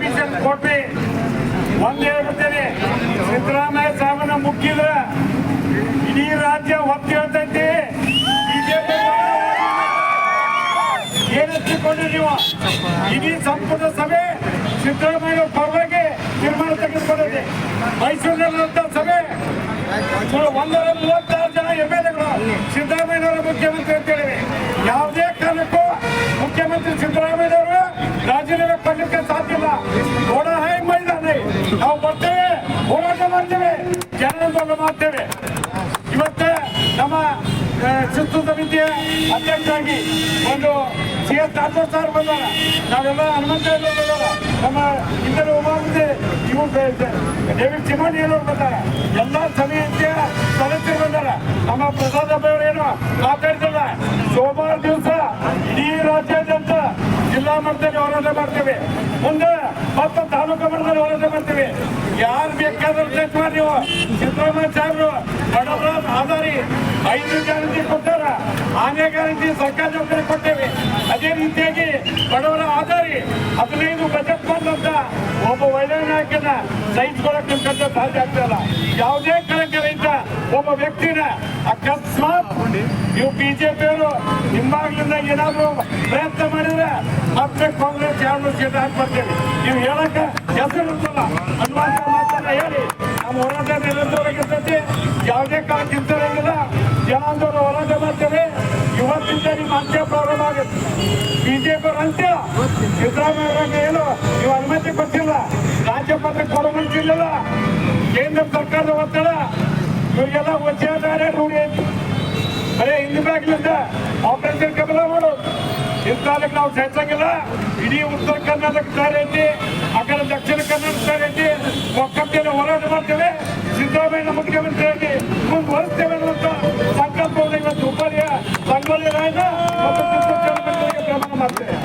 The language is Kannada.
ಕೊಟ್ವಿ ಒಂದೇ ಹೇಳ್ಬಿಡ್ತೇನೆ. ಸಿದ್ದರಾಮಯ್ಯ ಸಾಹೇಬನ ಮುಗ್ಗಿದ್ರ ಇಡೀ ರಾಜ್ಯ ಒತ್ತಿ ಹೇಳ್ತೈತಿ ಬಿಜೆಪಿ ಏನತ್ತಿಕೊಂಡು ನೀವು? ಇಡೀ ಸಂಪುಟ ಸಭೆ ಸಿದ್ದರಾಮಯ್ಯ ಪರವಾಗಿ ತೀರ್ಮಾನ ತೆಗೆದುಕೊಂಡಿದೆ. ಮೈಸೂರಿನಲ್ಲಿರುವಂತಹ ಸಭೆ. ಒಂದರ ಮೂವತ್ತಾರು ಜನ ಎಂ ಎಲ್ ಎಗಳು ಸಿದ್ದರಾಮಯ್ಯನವರ ಕೊಡಲಿಕ್ಕೆ ಸಾಧ್ಯ ಇಲ್ಲ. ನೋಡ ಹೈ ಮೈದಾನ. ನಾವು ಬರ್ತೇವೆ, ಹೋರಾಟ ಮಾಡ್ತೇವೆ ಜನಾಂದೋಲನ ಮಾಡ್ತೇವೆ. ಇವತ್ತೆ ನಮ್ಮ ಶಿಸ್ತು ಸಮಿತಿಯ ಅಧ್ಯಕ್ಷರಾಗಿ ಒಂದು ಸಿ ಎಸ್ ರಾಥೋಡ್ ಸರ್ ಬಂದಾರ. ನಾವೆಲ್ಲ ಹನುಮಂತ ಬಂದಾರ. ನಮ್ಮ ಇಬ್ಬರು ಉಮಾಪತಿ ಇವರು ಡೇವಿಡ್ ಚಿಮಣಿ ಎಲ್ಲರೂ ಬಂದಾರ. ಎಲ್ಲ ಸಮಿತಿಯ ಸದಸ್ಯರು ಬಂದಾರ. ನಮ್ಮ ಪ್ರಸಾದ್ ಅವರು ಏನು ಮಾತಾಡ್ತಿಲ್ಲ. ಸೋಮವಾರ ದಿವಸ ಇಡೀ ರಾಜ್ಯಾದ್ಯಂತ ಜಿಲ್ಲಾ ಮಟ್ಟದಲ್ಲಿ ಹೋರಾಟ ಮಾಡ್ತೇವೆ. ಮುಂದೆ ಮತ್ತು ತಾಲೂಕು ಮಟ್ಟದಲ್ಲಿ ಹೋರಾಟ ಮಾಡ್ತೇವೆ. ಯಾರು ಬೇಕಾದ್ರೂ ಚೆಕ್ ಮಾಡಿ ನೀವು. ಸಿದ್ದರಾಮಯ್ಯ ಬಡವರ ಆಧಾರಿ ಐದು ಗ್ಯಾರಂಟಿ ಕೊಟ್ಟಾರ. ಆನೆ ಗ್ಯಾರಂಟಿ ಸರ್ಕಾರ ನೌಕರಿ ಕೊಟ್ಟೇವೆ. ಅದೇ ರೀತಿಯಾಗಿ ಬಡವರ ಆಧಾರಿ ಹದಿನೈದು ಬಜೆಟ್ ಬಂದಂತ ಒಬ್ಬ ಒಳ್ಳೆಯ ನಾಯಕನ ಸಹಿಸ್ಕೊಳಕ್ ನಿಮ್ ಸಾಧ್ಯ ಇಲ್ಲ. ಯಾವುದೇ ಕಾರಣಕ್ಕೆ ರೈತ ಒಬ್ಬ ವ್ಯಕ್ತಿನ ಅಕಸ್ಮಾತ್ ನೀವು ಬಿಜೆಪಿಯವರು ನಿಮ್ಮಾಗ್ಲಿಂದ ಏನಾದ್ರು ಪ್ರಯತ್ನ ಮಾಡಿದ್ರೆ ಮತ್ತೆ ಕಾಂಗ್ರೆಸ್ ಎರಡು ಸೀಟ್ ಹಾಕ್ಬರ್ತೇವೆ ನೀವು ಹೇಳಕ್ಕ ಹೆಸರು ಹನುಮಂತ ಮಾತನ್ನ ಹೇಳಿ. ನಮ್ಮ ಹೋರಾಟ ನಿರಂತರವಾಗಿರ್ತೈತಿ ಯಾವುದೇ ಕಾಲ ಚಿಂತನೆಗಿಲ್ಲ ಜನಾಂದೋಲನ ಹೋರಾಟ ಮಾಡ್ತೇವೆ ಇವತ್ತಿಂದ ನಿಮ್ಮ ಅಂತ್ಯ ಪ್ರಾರಂಭ ಆಗುತ್ತೆ. ಬಿಜೆಪಿ ಅಂತ್ಯ. ಸಿದ್ದರಾಮಯ್ಯ ಏನು ನೀವು ಅನುಮತಿ ಕೊಟ್ಟಿಲ್ಲ. ರಾಜ್ಯಪಾಲ ಕೊಡಮಂತಿಲ್ಲ ಕೇಂದ್ರ ಸರ್ಕಾರದ ಒತ್ತಡ. ಇವರಿಗೆಲ್ಲ ವಚನದಾರೆ ನೋಡಿ. ಅದೇ ಹಿಂದಿ ಬ್ಯಾಗ್ಲಿಂದ ಆಪರೇಷನ್ ಕಮಲ ಮಾಡೋದು ಇಂತಾಲಕ್ಕೆ ನಾವು ಸಹಿಸಂಗಿಲ್ಲ ಇಡೀ ಉತ್ತರ ಕರ್ನಾಟಕ ಸಾರೇತಿ ಐತಿ ಕಡೆ ದಕ್ಷಿಣ ಕನ್ನಡ ಐತಿ ಒಕ್ಕಟ್ಟಿನ ಹೋರಾಟ ಮಾಡ್ತೇವೆ. ಸಿದ್ದರಾಮಯ್ಯ ಮುಖ್ಯಮಂತ್ರಿಯಾಗಿ ಮುಂದುವರಿಸ್ತೇವೆ ಅಂತ ಸಂಕಲ್ಪವನ್ನು ಇವತ್ತು ಹುಬ್ಬಳ್ಳಿಯ ಸಂಗೊಳ್ಳಿ ರಾಯನ ಮತ್ತು ಪ್ರಮಾಣ ಮಾಡ್ತೇವೆ.